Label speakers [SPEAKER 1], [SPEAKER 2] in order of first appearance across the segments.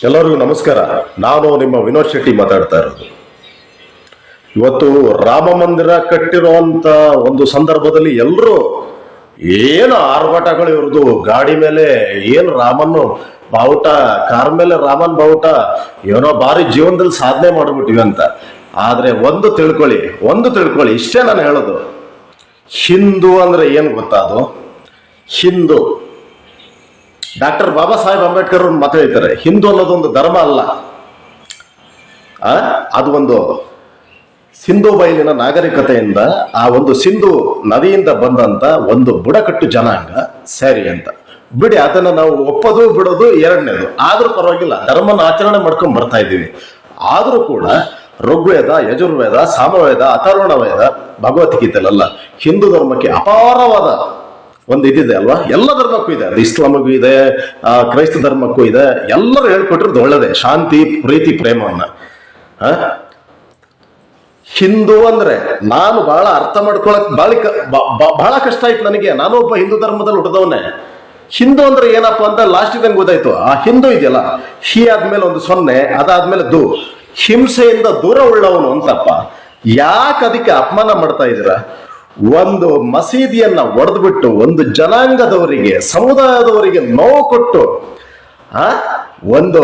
[SPEAKER 1] ಎಲ್ಲರಿಗೂ ನಮಸ್ಕಾರ. ನಾನು ನಿಮ್ಮ ವಿನೋದ್ ಶೆಟ್ಟಿ ಮಾತಾಡ್ತಾ ಇರೋದು. ಇವತ್ತು ರಾಮ ಮಂದಿರ ಕಟ್ಟಿರುವಂತ ಒಂದು ಸಂದರ್ಭದಲ್ಲಿ ಎಲ್ಲರೂ ಏನು ಆರ್ಭಟಗಳು ಇವ್ರದ್ದು ಗಾಡಿ ಮೇಲೆ ಏನು ರಾಮನ್ನು ಬಾವುಟ, ಕಾರ್ ಮೇಲೆ ರಾಮನ್ ಬಾವುಟ, ಏನೋ ಬಾರಿ ಜೀವನದಲ್ಲಿ ಸಾಧನೆ ಮಾಡ್ಬಿಟ್ಟಿವಿ ಅಂತ. ಆದ್ರೆ ಒಂದು ತಿಳ್ಕೊಳ್ಳಿ ಒಂದು ತಿಳ್ಕೊಳ್ಳಿ, ಇಷ್ಟೇ ನಾನು ಹೇಳೋದು. ಹಿಂದೂ ಅಂದ್ರೆ ಏನು ಗೊತ್ತಾ ಅದು? ಹಿಂದೂ. ಡಾಕ್ಟರ್ ಬಾಬಾ ಸಾಹೇಬ್ ಅಂಬೇಡ್ಕರ್ ಅವ್ರು ಮಾತು ಹೇಳ್ತಾರೆ, ಹಿಂದೂ ಅನ್ನೋದೊಂದು ಧರ್ಮ ಅಲ್ಲ. ಅದು ಒಂದು ಸಿಂಧು ಬಯಲಿನ ನಾಗರಿಕತೆಯಿಂದ ಆ ಒಂದು ಸಿಂಧು ನದಿಯಿಂದ ಬಂದಂತ ಒಂದು ಬುಡಕಟ್ಟು ಜನಾಂಗ ಸರಿ ಅಂತ. ಬಿಡಿ, ಅದನ್ನ ನಾವು ಒಪ್ಪೋದು, ಬಿಡೋದು, ಎರಡನೇದು. ಆದ್ರೂ ಪರವಾಗಿಲ್ಲ, ಧರ್ಮನ ಆಚರಣೆ ಮಾಡ್ಕೊಂಡು ಬರ್ತಾ ಇದ್ದೀವಿ. ಆದ್ರೂ ಕೂಡ ಋಗ್ವೇದ, ಯಜುರ್ವೇದ, ಸಾಮವೇದ ಅಥರ್ವಣ ವೇದ ಭಗವದ್ಗೀತೆಲೆಲ್ಲ ಹಿಂದೂ ಧರ್ಮಕ್ಕೆ ಅಪಾರವಾದ ಒಂದು ಇದಿದೆ ಅಲ್ವಾ? ಎಲ್ಲ ಧರ್ಮಕ್ಕೂ ಇದೆ. ಅದು ಇಸ್ಲಾಮಿಗೂ ಇದೆ ಕ್ರೈಸ್ತ ಧರ್ಮಕ್ಕೂ ಇದೆ. ಎಲ್ಲರೂ ಹೇಳ್ಕೊಟ್ಟಿರೋದು ಒಳ್ಳೇದೇ. ಶಾಂತಿ, ಪ್ರೀತಿ, ಪ್ರೇಮವನ್ನ? ಹಿಂದೂ ಅಂದ್ರೆ ನಾನು ಬಹಳ ಅರ್ಥ ಮಾಡ್ಕೊಳಕ್ ಬಾಳಿ ಬಹಳ ಕಷ್ಟ ಆಯ್ತು ನನಗೆ. ನಾನು ಒಬ್ಬ ಹಿಂದೂ ಧರ್ಮದಲ್ಲಿ ಹುಟ್ಟಿದವನೇ. ಹಿಂದೂ ಅಂದ್ರೆ ಏನಪ್ಪಾ ಅಂತ ಲಾಸ್ಟ್ ನಂಗೆ ಗೊತ್ತಾಯ್ತು. ಆ ಹಿಂದೂ ಇದೆಯಲ್ಲ, ಹಿ ಆದ್ಮೇಲೆ ಒಂದು ಸೊನ್ನೆ, ಅದಾದ್ಮೇಲೆ ದು. ಹಿಂಸೆಯಿಂದ ದೂರ ಉಳ್ಳವನು ಅಂತಪ್ಪ. ಯಾಕೆ ಅದಕ್ಕೆ ಅಪಮಾನ ಮಾಡ್ತಾ ಇದ್ದೀರಾ? ಒಂದು ಮಸೀದಿಯನ್ನ ಒಡೆದ್ಬಿಟ್ಟು, ಒಂದು ಜನಾಂಗದವರಿಗೆ, ಸಮುದಾಯದವರಿಗೆ ನೋವು ಕೊಟ್ಟು, ಆ, ಒಂದು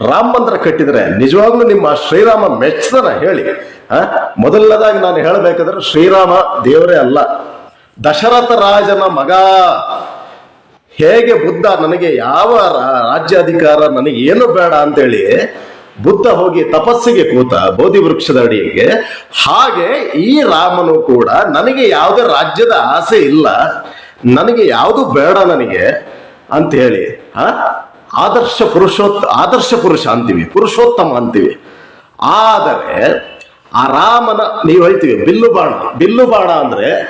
[SPEAKER 1] ರಾಮ ಮಂದಿರ ಕಟ್ಟಿದ್ರೆ, ನಿಜವಾಗ್ಲೂ ನಿಮ್ಮ ಶ್ರೀರಾಮ ಮೆಚ್ಚದನ ಹೇಳಿ, ಆ, ಮೊದಲನೇದಾಗಿ ನಾನು ಹೇಳಬೇಕಾದ್ರೆ ಶ್ರೀರಾಮ ದೇವರೇ ಅಲ್ಲ. ದಶರಥ ರಾಜನ ಮಗ. ಹೇಗೆ ಬುದ್ಧ, ನನಗೆ ಯಾವ ರಾಜ್ಯಾಧಿಕಾರ ನನಗೆ ಏನು ಬೇಡ ಅಂತೇಳಿ ಬುದ್ಧ ಹೋಗಿ ತಪಸ್ಸಿಗೆ ಕೂತ ಬೋಧಿ ವೃಕ್ಷದ ಅಡಿಗೆ, ಹಾಗೆ ಈ ರಾಮನು ಕೂಡ ನನಗೆ ಯಾವುದೇ ರಾಜ್ಯದ ಆಸೆ ಇಲ್ಲ, ನನಗೆ ಯಾವುದು ಬೇಡ ನನಗೆ ಅಂತ ಹೇಳಿ, ಆ, ಆದರ್ಶ ಪುರುಷೋತ್, ಆದರ್ಶ ಪುರುಷ ಅಂತೀವಿ, ಪುರುಷೋತ್ತಮ ಅಂತೀವಿ. ಆದರೆ ಆ ರಾಮನ, ನೀವು ಹೇಳ್ತೀವಿ, ಬಿಲ್ಲು ಬಾಣ ಬಿಲ್ಲು ಬಾಣ ಅಂದ್ರೆ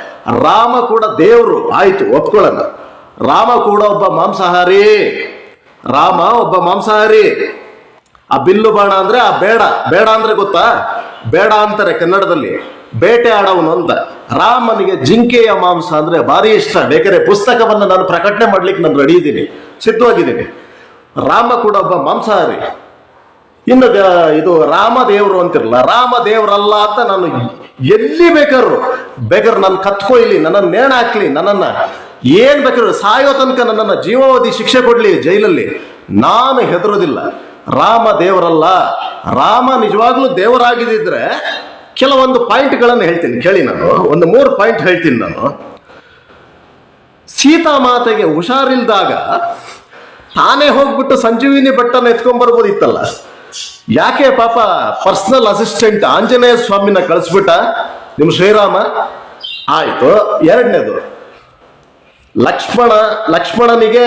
[SPEAKER 1] ರಾಮ ಕೂಡ ದೇವರು, ಆಯ್ತು, ಒಪ್ಕೊಳ್ಳೋಣ. ರಾಮ ಕೂಡ ಒಬ್ಬ ಮಾಂಸಾಹಾರಿ, ರಾಮ ಒಬ್ಬ ಮಾಂಸಾಹಾರಿ. ಆ ಬಿಲ್ಲು ಬಾಣ ಅಂದ್ರೆ ಆ ಬೇಡ. ಬೇಡ ಅಂದ್ರೆ ಗೊತ್ತಾ? ಬೇಡ ಅಂತಾರೆ ಕನ್ನಡದಲ್ಲಿ. ಬೇಟೆ ಆಡವನು ಅಂತ. ರಾಮನಿಗೆ ಜಿಂಕೆಯ ಮಾಂಸ ಅಂದ್ರೆ ಭಾರಿ ಇಷ್ಟ. ಬೇಕಾದ್ರೆ ಪುಸ್ತಕವನ್ನು ನಾನು ಪ್ರಕಟಣೆ ಮಾಡ್ಲಿಕ್ಕೆ ನಾನು ರೆಡಿ ಇದ್ದೀನಿ. ಸಿದ್ಧವಾಗಿದ್ದೀನಿ. ರಾಮ ಕೂಡ ಒಬ್ಬ ಮಾಂಸಾಹಾರಿ. ಇನ್ನು ಇದು ರಾಮ ದೇವರು ಅಂತಿರಲ್ಲ ರಾಮ ದೇವರಲ್ಲ ಅಂತ ನಾನು ಎಲ್ಲಿ ಬೇಕಾದ್ರು. ಬೇಕಾದ್ರೆ ನನ್ನ ಕತ್ಕೊಯ್ಲಿ ನನ್ನ ನೇಣ ಹಾಕ್ಲಿ, ನನ್ನನ್ನ ಏನ್ ಬೇಕಾದ್ರು ಸಾಯೋ ತನಕ ನನ್ನನ್ನು ಜೀವಾವಧಿ ಶಿಕ್ಷೆ ಕೊಡ್ಲಿ ಜೈಲಲ್ಲಿ. ನಾನು ಹೆದರೋದಿಲ್ಲ. ರಾಮ ದೇವರಲ್ಲ, ರಾಮ ನಿಜವಾಗ್ಲೂ ದೇವರಾಗಿದ್ದಿದ್ರೆ ಕೆಲವೊಂದು ಪಾಯಿಂಟ್ಗಳನ್ನು ಹೇಳ್ತೀನಿ. ಕೇಳಿ ನಾನು. ಒಂದು ಮೂರು ಪಾಯಿಂಟ್ ಹೇಳ್ತೀನಿ ನಾನು. ಸೀತಾಮಾತೆಗೆ ಹುಷಾರಿಲ್ದಾಗ ತಾನೇ ಹೋಗ್ಬಿಟ್ಟು ಸಂಜೀವಿನಿ ಬೆಟ್ಟನ ಎತ್ಕೊಂಡ್ ಬರ್ಬೋದಿತ್ತಲ್ಲ ಯಾಕೆ ಪಾಪ ಪರ್ಸನಲ್ ಅಸಿಸ್ಟೆಂಟ್ ಆಂಜನೇಯ ಸ್ವಾಮಿನ ಕಳಿಸ್ಬಿಟ್ಟ? ನಿಮ್ಮ ಶ್ರೀರಾಮ? ಆಯ್ತು. ಎರಡನೇದು. ಲಕ್ಷ್ಮಣ, ಲಕ್ಷ್ಮಣನಿಗೆ,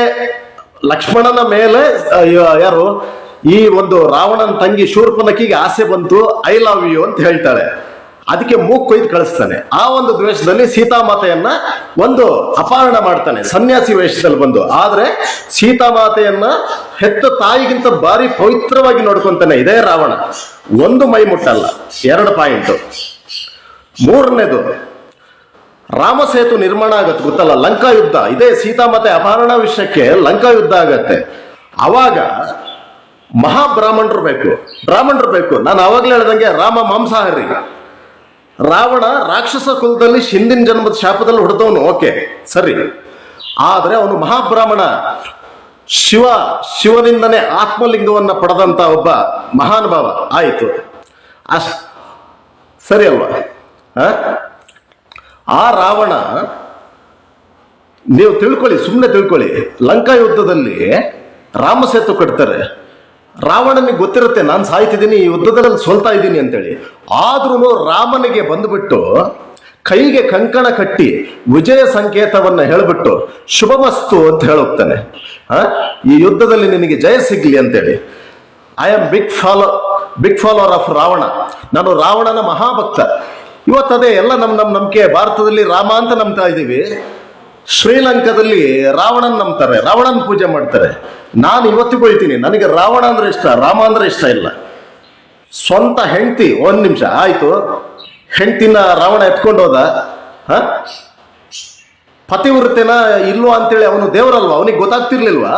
[SPEAKER 1] ಲಕ್ಷ್ಮಣನ ಮೇಲೆ ಯಾರು? ಈ ಒಂದು ರಾವಣನ ತಂಗಿ ಶೂರ್ಪನಕಿಗೆ ಆಸೆ ಬಂತು ಐ ಲವ್ ಯು ಅಂತ ಹೇಳ್ತಾಳೆ. ಅದಕ್ಕೆ ಮೂಗ್ ಕೊಯ್ದು ಕಳಿಸ್ತಾನೆ. ಆ ಒಂದು ದ್ವೇಷದಲ್ಲಿ ಸೀತಾಮಾತೆಯನ್ನ ಒಂದು ಅಪಹರಣ ಮಾಡ್ತಾನೆ, ಸನ್ಯಾಸಿ ವೇಷದಲ್ಲಿ ಬಂದು. ಆದ್ರೆ ಸೀತಾಮಾತೆಯನ್ನ ಹೆತ್ತ ತಾಯಿಗಿಂತ ಭಾರಿ ಪವಿತ್ರವಾಗಿ ನೋಡ್ಕೊಂತಾನೆ ಇದೇ ರಾವಣ. ಒಂದು ಮೈ ಮುಟ್ಟಲ್ಲ, ಎರಡು ಪಾಯಿಂಟ್. ಮೂರನೇದು, ರಾಮ ಸೇತು ನಿರ್ಮಾಣ ಆಗತ್ತೆ, ಗೊತ್ತಲ್ಲ? ಲಂಕಾ ಯುದ್ಧ ಇದೇ ಸೀತಾಮಾತೆ ಅಪಹರಣ ವಿಷಯಕ್ಕೆ ಲಂಕಾ ಯುದ್ಧ ಆಗತ್ತೆ. ಅವಾಗ ಮಹಾಬ್ರಾಹ್ಮಣರು ಬೇಕು. ಬ್ರಾಹ್ಮಣರು ಬೇಕು. ನಾನು ಅವಾಗಲೇ ಹೇಳ್ದಂಗೆ ರಾಮ ಮಾಂಸಾಹಾರಿ. ರಾವಣ ರಾಕ್ಷಸ ಕುಲದಲ್ಲಿ ಹಿಂದಿನ ಜನ್ಮದ ಶಾಪದಲ್ಲಿ ಹೊಡೆದವನು. ಓಕೆ, ಸರಿ. ಆದರೆ ಅವನು ಮಹಾಬ್ರಾಹ್ಮಣ. ಶಿವ, ಶಿವನಿಂದನೇ ಆತ್ಮಲಿಂಗವನ್ನ ಪಡೆದಂತ ಒಬ್ಬ ಮಹಾನುಭಾವ ಆಯಿತು. ಅಸ್ ಸರಿ ಅಲ್ವಾ? ಆ? ರಾವಣ, ನೀವು ತಿಳ್ಕೊಳ್ಳಿ ಸುಮ್ಮನೆ ತಿಳ್ಕೊಳ್ಳಿ. ಲಂಕಾ ಯುದ್ಧದಲ್ಲಿ ರಾಮ ಸೇತು ಕಟ್ತಾರೆ. ರಾವಣನಿಗೆ ಗೊತ್ತಿರುತ್ತೆ, ನಾನು ಸಾಯ್ತಿದ್ದೀನಿ, ಈ ಯುದ್ಧದಲ್ಲಿ ಸೋಲ್ತಾ ಇದ್ದೀನಿ ಅಂತೇಳಿ. ಆದ್ರೂ ರಾಮನಿಗೆ ಬಂದುಬಿಟ್ಟು ಕೈಗೆ ಕಂಕಣ ಕಟ್ಟಿ ವಿಜಯ ಸಂಕೇತವನ್ನ ಹೇಳ್ಬಿಟ್ಟು, ಶುಭಮಸ್ತು ಅಂತ ಹೇಳೋಗ್ತಾನೆ? ಈ ಯುದ್ಧದಲ್ಲಿ ನಿನಗೆ ಜಯ ಸಿಗ್ಲಿ ಅಂತೇಳಿ. I am big follow big follower of Ravana. ನಾನು ರಾವಣನ ಮಹಾಭಕ್ತ. ಇವತ್ತದೇ ಎಲ್ಲ ನಮ್ಮ ನಮ್ಮ ನಂಬಿಕೆ ಭಾರತದಲ್ಲಿ ರಾಮ ಅಂತ ನಂಬ್ತಾ ಇದ್ದೀವಿ ಶ್ರೀಲಂಕಾದಲ್ಲಿ ರಾವಣನ್ ನಂಬ್ತಾರೆ, ರಾವಣನ್ ಪೂಜೆ ಮಾಡ್ತಾರೆ. ನಾನು ಇವತ್ತಿಗೂ ಹೇಳ್ತೀನಿ, ನನಗೆ ರಾವಣ ಅಂದ್ರೆ ಇಷ್ಟ, ರಾಮ ಅಂದ್ರೆ ಇಷ್ಟ ಇಲ್ಲ. ಸ್ವಂತ ಹೆಂಡತಿ, ಒಂದ್ ನಿಮಿಷ, ಆಯ್ತು. ಹೆಂಡತಿನ ರಾವಣ ಎತ್ಕೊಂಡು ಹೋದ, ಹ? ಪತಿವೃತ್ತೆನ ಇಲ್ವಾ ಅಂತೇಳಿ ಅವನು ದೇವರಲ್ವಾ? ಅವನಿಗೆ ಗೊತ್ತಾಗ್ತಿರ್ಲಿಲ್ವಾ?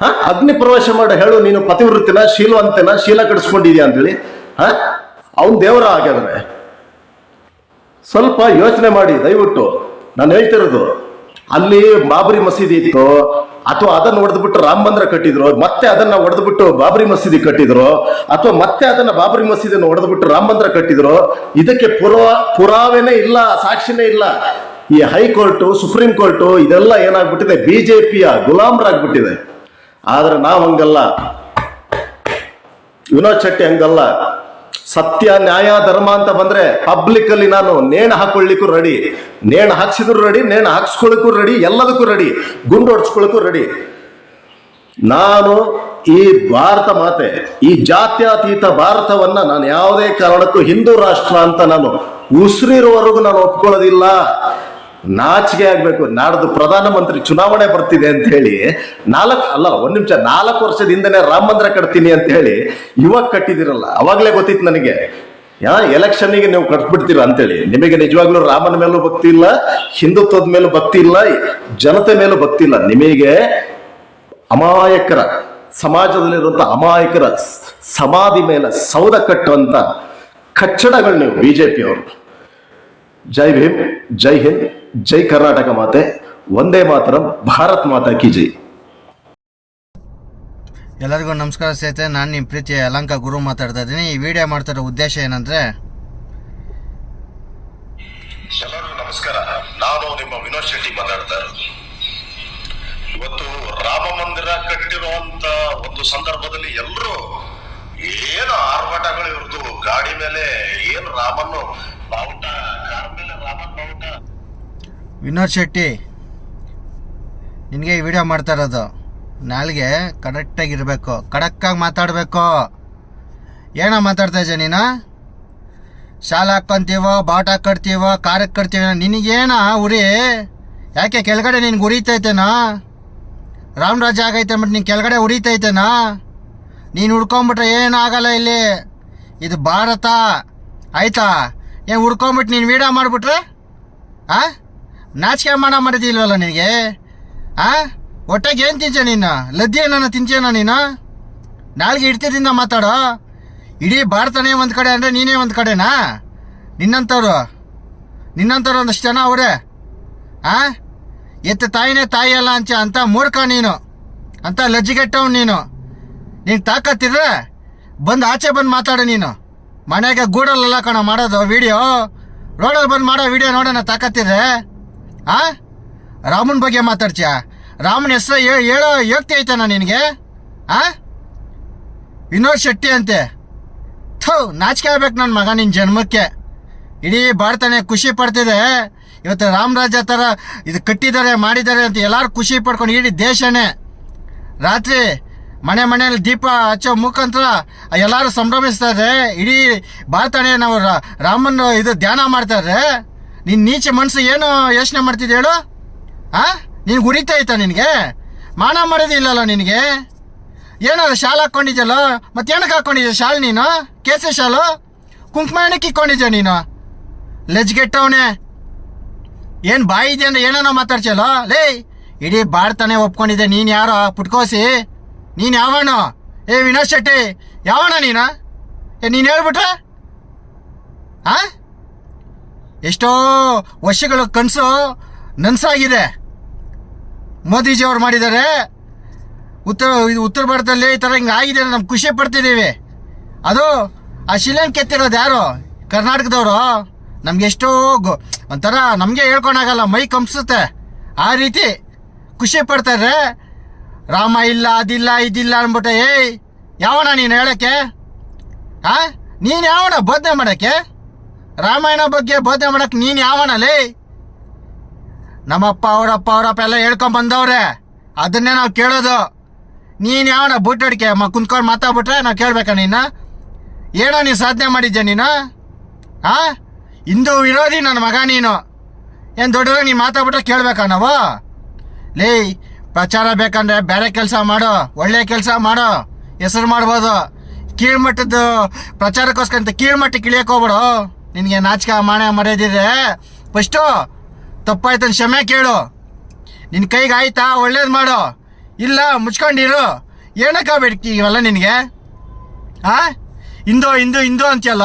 [SPEAKER 1] ಹ? ಅಗ್ನಿ ಪ್ರವೇಶ ಮಾಡು, ಹೇಳು, ನೀನು ಪತಿವೃತ್ತಿನ ಶೀಲವಂತೆನ, ಶೀಲ ಕಡಿಸ್ಕೊಂಡಿದ್ಯಾ ಅಂತೇಳಿ, ಹ? ಅವನ್ ದೇವರ ಹಾಗಾದ್ರೆ ಸ್ವಲ್ಪ ಯೋಚನೆ ಮಾಡಿ, ದಯವಿಟ್ಟು. ನಾನು ಹೇಳ್ತಿರೋದು ಅಲ್ಲಿ ಬಾಬರಿ ಮಸೀದಿ ಇತ್ತು. ಅಥವಾ ಅದನ್ನ ಹೊಡೆದ್ಬಿಟ್ಟು ರಾಮ ಮಂದಿರ ಕಟ್ಟಿದ್ರು. ಮತ್ತೆ ಅದನ್ನ ಹೊಡೆದ್ಬಿಟ್ಟು ಬಾಬರಿ ಮಸೀದಿ ಕಟ್ಟಿದ್ರು. ಅಥವಾ ಮತ್ತೆ ಅದನ್ನ ಬಾಬರಿ ಮಸೀದಿಯನ್ನು ಹೊಡೆದ್ಬಿಟ್ಟು ರಾಮ ಮಂದಿರ ಕಟ್ಟಿದ್ರು. ಇದಕ್ಕೆ ಪುರಾ, ಪುರಾವೆನೇ ಇಲ್ಲ, ಸಾಕ್ಷಿನೇ ಇಲ್ಲ. ಈ ಹೈಕೋರ್ಟು ಸುಪ್ರೀಂ ಕೋರ್ಟು, ಇದೆಲ್ಲ ಏನಾಗ್ಬಿಟ್ಟಿದೆ? ಬಿಜೆಪಿಯ ಗುಲಾಮರಾಗ್ಬಿಟ್ಟಿದೆ. ಆದ್ರೆ ನಾವು ಹಂಗಲ್ಲ. ವಿನೋದ್ ಶೆಟ್ಟಿ ಹಂಗಲ್ಲ. ಸತ್ಯ, ನ್ಯಾಯ, ಧರ್ಮ ಅಂತ ಬಂದ್ರೆ ಪಬ್ಲಿಕ್ ಅಲ್ಲಿ ನಾನು ನೇಣ ಹಾಕೊಳ್ಳಿಕ್ಕೂ ರೆಡಿ ನೇಣ ಹಾಕ್ಸಿದ್ರು ರೆಡಿ ನೇಣ ಹಾಕ್ಸ್ಕೊಳ್ಳಿಕ್ಕೂ ರೆಡಿ ಎಲ್ಲದಕ್ಕೂ ರೆಡಿ ಗುಂಡು ಹೊಡ್ಸ್ಕೊಳ್ಳಿಕ್ಕೂ ರೆಡಿ ನಾನು ಈ ಭಾರತ ಮಾತೆ, ಈ ಜಾತ್ಯತೀತ ಭಾರತವನ್ನ ನಾನು ಯಾವುದೇ ಕಾರಣಕ್ಕೂ ಹಿಂದೂ ರಾಷ್ಟ್ರ ಅಂತ ನಾನು ಉಸಿರಿರುವವರೆಗೂ ನಾನು ಒಪ್ಕೊಳ್ಳೋದಿಲ್ಲ. ನಾಚಿಕೆ ಆಗ್ಬೇಕು. ನಾಡ್ದು ಪ್ರಧಾನಮಂತ್ರಿ ಚುನಾವಣೆ ಬರ್ತಿದೆ ಅಂತ ಹೇಳಿ, ನಾಲ್ಕು, ಅಲ್ಲ, ಒಂದ್ ನಿಮಿಷ, ನಾಲ್ಕು ವರ್ಷದಿಂದನೇ ರಾಮ ಮಂದಿರ ಕಟ್ತೀನಿ ಅಂತ ಹೇಳಿ ಇವಾಗ ಕಟ್ಟಿದಿರಲ್ಲ ಅವಾಗ್ಲೇ ಗೊತ್ತಿತ್ತು ನನಗೆ. ಯಾ ಎಲೆಕ್ಷನ್ಗೆ ನೀವು ಕಟ್ಬಿಡ್ತೀರ ಅಂತೇಳಿ ನಿಮಗೆ ನಿಜವಾಗ್ಲೂ ರಾಮನ ಮೇಲೂ ಭಕ್ತಿ ಇಲ್ಲ, ಹಿಂದುತ್ವದ ಮೇಲೂ ಭಕ್ತಿ ಇಲ್ಲ, ಜನತೆ ಮೇಲೂ ಭಕ್ತಿ ಇಲ್ಲ. ನಿಮಗೆ ಅಮಾಯಕರ, ಸಮಾಜದಲ್ಲಿರುವಂತ ಅಮಾಯಕರ ಸಮಾಧಿ ಮೇಲೆ ಸೌಧ ಕಟ್ಟುವಂತ ಕಚ್ಚಡಗಳು ನೀವು ಬಿಜೆಪಿ ಅವರು ಜೈ ಭೀಮ್ ಜೈ ಹಿಂದ್ ಜೈ ಕರ್ನಾಟಕ ಮಾತೆ ಒಂದೇ ಮಾತರಂ ಭಾರತ್ ಮಾತಾ ಕಿ ಜೈ.
[SPEAKER 2] ಎಲ್ಲರಿಗೂ ನಮಸ್ಕಾರ ಸ್ನೇಹಿತರೆ ನಾನು ನಿಮ್ಮ ಪ್ರೀತಿಯ ಅಲಂಕ ಗುರು ಮಾತಾಡ್ತಾ ಇದ್ದೀನಿ. ಈ ವಿಡಿಯೋ ಮಾಡ್ತಿರೋ ಉದ್ದೇಶ ಏನಂದ್ರೆ
[SPEAKER 1] ಎಲ್ಲರಿಗೂ ನಮಸ್ಕಾರ. ನಾನು ನಿಮ್ಮ ವಿನೋದ್ ಶೆಟ್ಟಿ ಮಾತಾಡ್ತಾ ಇರೋದು. ಇವತ್ತು ರಾಮ ಮಂದಿರ ಕಟ್ಟಿರುವಂತ ಒಂದು ಸಂದರ್ಭದಲ್ಲಿ ಎಲ್ಲರೂ ಏನು ಆರ್ಭಟಗಳು ಇವ್ರದ್ದು ಗಾಡಿ ಮೇಲೆ ಏನು ರಾಮನ್ನು ಬಾವುಟ ಕಾರ್ ಮೇಲೆ ರಾಮನ್ ಬಾವುಟ
[SPEAKER 2] ವಿನೋದ್ ಶೆಟ್ಟಿ, ನಿನಗೆ ಈ ವಿಡಿಯೋ ಮಾಡ್ತಾ ಇರೋದು ನಾಳೆಗೆ ಕರೆಕ್ಟಾಗಿರಬೇಕು ಕಡಕ್ಕಾಗಿ ಮಾತಾಡಬೇಕು. ಏನೋ ಮಾತಾಡ್ತಾ ಇದ್ದೆ ನೀನು? ಶಾಲೆ ಹಾಕ್ಕೊಂತೀವೋ, ಬಾಟ್ ಹಾಕೊಡ್ತೀವೋ ಕಾರಕ್ಕೆ ಕಟ್ತೀವೋ ನಿನಗೇನ ಉರಿ? ಯಾಕೆ ಕೆಳಗಡೆ ನಿನ್ಗೆ ರಾಮ್ ರಾಮರಾಜ ಆಗೈತೆ ಅಂದ್ಬಿಟ್ಟು ನೀನು ಕೆಳಗಡೆ ಉರಿತೈತೇನಾ ನೀನು ಹುಡ್ಕೊಂಬಿಟ್ರೆ ಏನೂ ಆಗಲ್ಲ ಇಲ್ಲಿ. ಇದು ಭಾರತ. ಆಯಿತಾ? ಏನು ಹುಡ್ಕೊಂಬಿಟ್ಟು ನೀನು ವೀಡಿಯೋ ಮಾಡಿಬಿಟ್ರೆ? ಆ? ನಾಚಿಕೆ ಮಾಡ ಮಾಡಿದಿಲ್ವಲ್ಲ ನಿನಗೆ? ಆ? ಹೊಟ್ಟೆಗೆ ಏನು ತಿಂಚ ನೀನು? ಲದ್ದಿ ಏನನ್ನ ತಿಂಚೇನ ನೀನು? ನಾಲ್ಗೆ ಇಡ್ತಿದ್ದಿಂದ ಮಾತಾಡೋ? ಇಡೀ ಭಾರತನೇ ಒಂದು ಕಡೆ ಅಂದರೆ ನೀನೇ ಒಂದು ಕಡೆನಾ? ನಿನ್ನಂಥವ್ರು ನಿನ್ನಂಥವ್ರು ಒಂದಷ್ಟು ಜನ ಅವರೇ? ಆ? ಎತ್ತ ತಾಯಿನೇ ತಾಯಿ ಅಲ್ಲ ಅಂಚ ಅಂತ ಮೂರ್ಖ ನೀನು. ಅಂತ ಲಜ್ಜಿಗೆಟ್ಟವ್ ನೀನು. ನೀನು ತಾಕತ್ತಿದ್ರೆ ಬಂದು ಆಚೆ ಬಂದು ಮಾತಾಡು ನೀನು. ಮನೆಗೆ ಗೂಡಲ್ಲೆಲ್ಲ ಕಣ ಮಾಡೋದು ವಿಡಿಯೋ ರೋಡಲ್ಲಿ ಬಂದು ಮಾಡೋ ವಿಡಿಯೋ ನೋಡೋಣ ತಾಕತ್ತಿದ್ರೆ. ಆ? ರಾಮನ ಬಗ್ಗೆ ಮಾತಾಡ್ತೀಯ? ರಾಮನ ಹೆಸರು ಹೇಳೋ ಯೋಗ್ತಿ ಐತಾನ ನಿನಗೆ? ಆ? ವಿನೋದ್ ಶೆಟ್ಟಿ ಅಂತೆ. ಥೂ, ನಾಚಿಕೆ ಆಗ್ಬೇಕು ನನ್ನ ಮಗ ನಿನ್ನ ಜನ್ಮಕ್ಕೆ. ಇಡೀ ಭಾರತನೇ ಖುಷಿ ಪಡ್ತಿದೆ. ಇವತ್ತು ರಾಮರಾಜ ಥರ ಇದು ಕಟ್ಟಿದ್ದಾರೆ, ಮಾಡಿದ್ದಾರೆ ಅಂತ ಎಲ್ಲರೂ ಖುಷಿ ಪಡ್ಕೊಂಡು ಇಡೀ ದೇಶನೇ. ರಾತ್ರಿ ಮನೆ ಮನೆಯಲ್ಲಿ ದೀಪ ಹಚ್ಚೋ ಮುಖಾಂತರ ಎಲ್ಲರೂ ಸಂಭ್ರಮಿಸ್ತಾರೆ ಇಡೀ ಭಾರತನೇ ನಾವು ರಾಮನ ಇದು ಧ್ಯಾನ ಮಾಡ್ತಾರೆ ನಿನ್ನ ನೀಚೆ ಮನಸ್ಸು ಏನು ಯೋಚನೆ ಮಾಡ್ತಿದ್ದೆ ಹೇಳು? ಆ? ಗುರಿತಾ ಇತ್ತಾ ನಿನಗೆ? ಮಾನ ಮಾಡೋದಿಲ್ಲಲ್ಲ ನಿನಗೆ? ಏನಾದ್ರು ಶಾಲ್ ಹಾಕ್ಕೊಂಡಿದ್ಯಲ್ಲ? ಮತ್ತೆ ಏನಕ್ಕೆ ಹಾಕ್ಕೊಂಡಿದ್ಯ ಶಾಲ್ ನೀನು? ಕೇಸರಿ ಶಾಲು? ಕುಂಕುಮ ಏನಕ್ಕೆ ಇಕ್ಕೊಂಡಿದ್ಯ ನೀನು? ಲೆಜ್ಗೆಟ್ಟವನೇ ಏನು ಬಾಯಿ ಇದೆ ಅಂದ್ರೆ ಏನೇನೋ ಮಾತಾಡ್ಸಲ್ಲ ಲೇ, ಇಡೀ ಬಾಡ್ತಾನೆ ಒಪ್ಕೊಂಡಿದ್ದೆ ನೀನು ಯಾರೋ? ಪುಟ್ಕೋಸಿ? ನೀನು ಯಾವಣ ಏ ವಿನೋದ್ ಶೆಟ್ಟಿ ಯಾವಣ್ಣ ನೀನು? ಏ, ನೀನು ಹೇಳ್ಬಿಟ್ರೆ? ಆ? ಎಷ್ಟೋ ವರ್ಷಗಳ ಕನಸು ನನ್ಸಾಗಿದೆ. ಮೋದಿಜಿಯವ್ರು ಮಾಡಿದ್ದಾರೆ. ಉತ್ತರ, ಇದು ಉತ್ತರ ಭಾರತದಲ್ಲಿ ಈ ಥರ ಹಿಂಗೆ ಆಗಿದೆ ನಮ್ಗೆ ಖುಷಿ ಪಡ್ತಿದ್ದೀವಿ. ಅದು ಆ ಶಿಲೆನ್ ಕೆತ್ತಿರೋದು ಯಾರು? ಕರ್ನಾಟಕದವರು? ನಮ್ಗೆ ಎಷ್ಟೋ ಗೊ- ಒಂಥರ ನಮಗೆ ಹೇಳ್ಕೊಳಾಗಲ್ಲ ಮೈ ಕಂಪಿಸುತ್ತೆ. ಆ ರೀತಿ ಖುಷಿ ಪಡ್ತಾರೆ ರಾಮ ಇಲ್ಲ, ಅದಿಲ್ಲ, ಇದಿಲ್ಲ ಅಂದ್ಬಿಟ್ಟು, ಏಯ್, ಯಾವಣ್ಣ ನೀನು ಹೇಳೋಕ್ಕೆ? ಹಾಂ ನೀನು ಯಾವಣ್ಣ ಬೋಧನೆ ಮಾಡೋಕ್ಕೆ? ರಾಮಾಯಣ ಬಗ್ಗೆ ಬೋಧನೆ ಮಾಡಕ್ ನೀನು ಯಾವನಲ್ಲಿ ನಮ್ಮಪ್ಪ, ಅವರಪ್ಪ ಅವರಪ್ಪ ಎಲ್ಲ ಹೇಳ್ಕೊಂಡ್ ಬಂದವ್ರೆ. ಅದನ್ನೇ ನಾವು ಕೇಳೋದು. ನೀನು ಯಾವನ ಬುಟ್ಟಡಿಕೆ ಮ ಕುಂತ್ಕೊಂಡು ಮಾತಾಡ್ಬಿಟ್ರೆ ನಾವು ಕೇಳ್ಬೇಕಾ ನೀನು ಏನೋ ನೀನು ಸಾಧನೆ ಮಾಡಿದ್ದೆ ನೀನು? ಆ? ಹಿಂದೂ ವಿರೋಧಿ ನನ್ನ ಮಗ ನೀನು. ಏನು ದೊಡ್ಡದಾಗ ನೀನು ಮಾತಾಡ್ಬಿಟ್ರೆ ಕೇಳಬೇಕಾ ನಾವು? ಲೇ, ಪ್ರಚಾರ ಬೇಕಂದ್ರೆ ಬೇರೆ ಕೆಲಸ ಮಾಡು. ಒಳ್ಳೆ ಕೆಲಸ ಮಾಡು. ಹೆಸರು ಮಾಡ್ಬೋದು. ಕೀಳ್ಮಟ್ಟದ ಪ್ರಚಾರಕ್ಕೋಸ್ಕರ ಅಂತ ಕೀಳ್ಮಟ್ಟಕ್ಕೆ ಇಳಿಯಕ್ಕೆ ಹೋಗ್ಬಿಡು. ನಿನಗೆ ನಾಚಿಕೆ ಮಾಣ ಮರೆಯದಿದ್ರೆ ಫಸ್ಟು ತಪ್ಪಾಯ್ತು ಕ್ಷಮೆ ಕೇಳು. ನಿನ್ನ ಕೈಗೆ ಆಯ್ತಾ? ಒಳ್ಳೇದು ಮಾಡು. ಇಲ್ಲ, ಮುಚ್ಕೊಂಡಿರು. ಏನಕ್ಕ ಬೇಡಿಕೆ ಇವೆಲ್ಲ ನಿನಗೆ? ಆ? ಇಂದು ಇಂದು ಇಂದು ಅಂತ್ಯಲ್ಲ?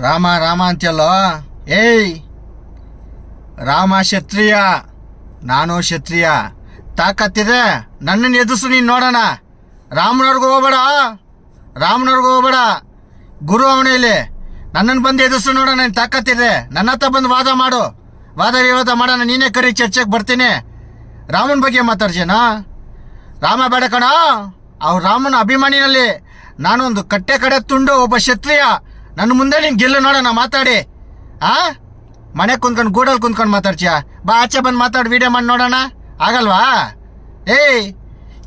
[SPEAKER 2] ರಾಮ ರಾಮ ಅಂತ್ಯಲ್ಲ? ಏಯ್! ರಾಮ ಕ್ಷತ್ರಿಯ, ನಾನು ಕ್ಷತ್ರಿಯ. ತಾಕತ್ತಿದೆ. ನನ್ನನ್ನು ಎದುರಿಸು ನೀನು ನೋಡೋಣ. ರಾಮನವ್ರಿಗೂ ಹೋಗ್ಬೇಡ. ರಾಮನವ್ರಿಗೂ ಹೋಗ್ಬೇಡ. ಗುರು ಅವನೇ ಇಲ್ಲಿ. ನನ್ನನ್ನು ಬಂದು ಎದುರಿಸು ನೋಡೋಣ ನೀನು ತಾಕತ್ತಿದೆ ನನ್ನ ಹತ್ರ ಬಂದು ವಾದ ಮಾಡು. ವಾದ ವಿವಾದ ಮಾಡೋಣ, ನೀನೇ ಕರಿ, ಚರ್ಚೆಗೆ ಬರ್ತೀನಿ. ರಾಮನ ಬಗ್ಗೆ ಮಾತಾಡ್ಜೇನಾ ರಾಮ ಬೇಡ ಕಣ. ಅವ್ರು ರಾಮನ ಅಭಿಮಾನಿನಲ್ಲಿ. ನಾನೊಂದು ಕಟ್ಟೆ ಕಡೆ ತುಂಡು, ಒಬ್ಬ ಕ್ಷತ್ರಿಯ. ನನ್ನ ಮುಂದೆ ನೀನು ಗೆಲ್ಲು ನೋಡೋಣ ಮಾತಾಡಿ. ಆ? ಮನೆ ಕುಂತ್ಕೊಂಡು ಗೂಡಲ್ಲಿ ಕುಂತ್ಕೊಂಡು ಮಾತಾಡ್ತೀಯ? ಬಾ, ಆಚೆ ಬಂದು ಮಾತಾಡಿ ವೀಡಿಯೋ ಮಾಡಿ ನೋಡೋಣ. ಆಗಲ್ವಾ? ಏಯ್,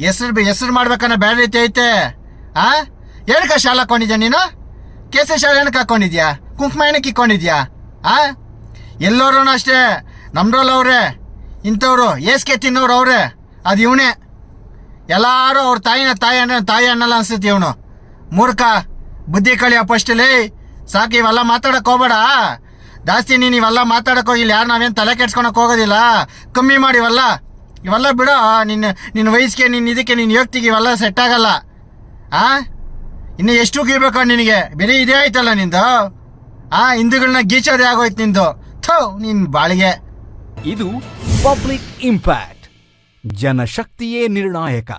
[SPEAKER 2] ಹೆಸ್ರು ಹೆಸ್ರು ಮಾಡ್ಬೇಕನ್ನ ಬೇರೆ ರೀತಿ ಐತೆ. ಆ? ಹೇಳ್ಕ ಶಾಲೆ ಕೊಂಡಿದ್ದೆ ನೀನು? ಕೇಸರಿ ಶಾಲೆ ಏನಕ್ಕೆ ಹಾಕೊಂಡಿದ್ಯಾ? ಕುಂಕುಮ ಏನಕ್ಕೆ ಇಕ್ಕೊಂಡಿದ್ಯಾ? ಆ? ಎಲ್ಲರೂ ಅಷ್ಟೇ. ನಮ್ರಲ್ಲಿ ಅವ್ರೆ. ಇಂಥವ್ರು, ಏಸ್ಕೆ ತಿನ್ನೋರು ಅವರೇ. ಅದು ಇವನೇ. ಎಲ್ಲರೂ ಅವ್ರ ತಾಯಿನ ತಾಯಿ ಅನ್ನ, ತಾಯಿ ಅನ್ನಲ್ಲ ಅನ್ಸುತ್ತೆ ಇವನು. ಮೂರ್ಖ. ಬುದ್ಧಿ ಕಳಿಯ ಫಸ್ಟಲ್ಲಿ ಸಾಕು, ಇವೆಲ್ಲ ಮಾತಾಡಕ್ಕೆ ಹೋಗ್ಬೇಡ. ಜಾಸ್ತಿ ನೀನು ಇವೆಲ್ಲ ಮಾತಾಡಕ್ಕೆ ಹೋಗಿಲ್ಲ ಯಾರು ನಾವೇನು ತಲೆ ಕೆಡ್ಸ್ಕೊಳಕ್ಕೆ ಹೋಗೋದಿಲ್ಲ. ಕಮ್ಮಿ ಮಾಡಿ ಇವೆಲ್ಲ. ಇವೆಲ್ಲ ಬಿಡೋ. ನಿನ್ನ ನಿನ್ನ ವಯಸ್ಸಿಗೆ ನಿನ್ನ ಇದಕ್ಕೆ ನಿನ್ನ ಯೋಗ್ತಿಗೆ ಇವೆಲ್ಲ ಸೆಟ್ ಆಗಲ್ಲ. ಆ? ಇನ್ನು ಎಷ್ಟು ಗೀಬೇಕು ನಿನಗೆ? ಬೇರೆ ಇದೇ ಆಯ್ತಲ್ಲ ನಿಂದು? ಆ ಹಿಂದೂಗಳನ್ನ ಗೀಚೋದೇ ಆಗೋಯ್ತು ನಿಂದು. ಥೋ, ನಿನ್ ಬಾಳಿಗೆ.
[SPEAKER 3] ಇದು ಪಬ್ಲಿಕ್ ಇಂಪ್ಯಾಕ್ಟ್. ಜನಶಕ್ತಿಯೇ ನಿರ್ಣಾಯಕ.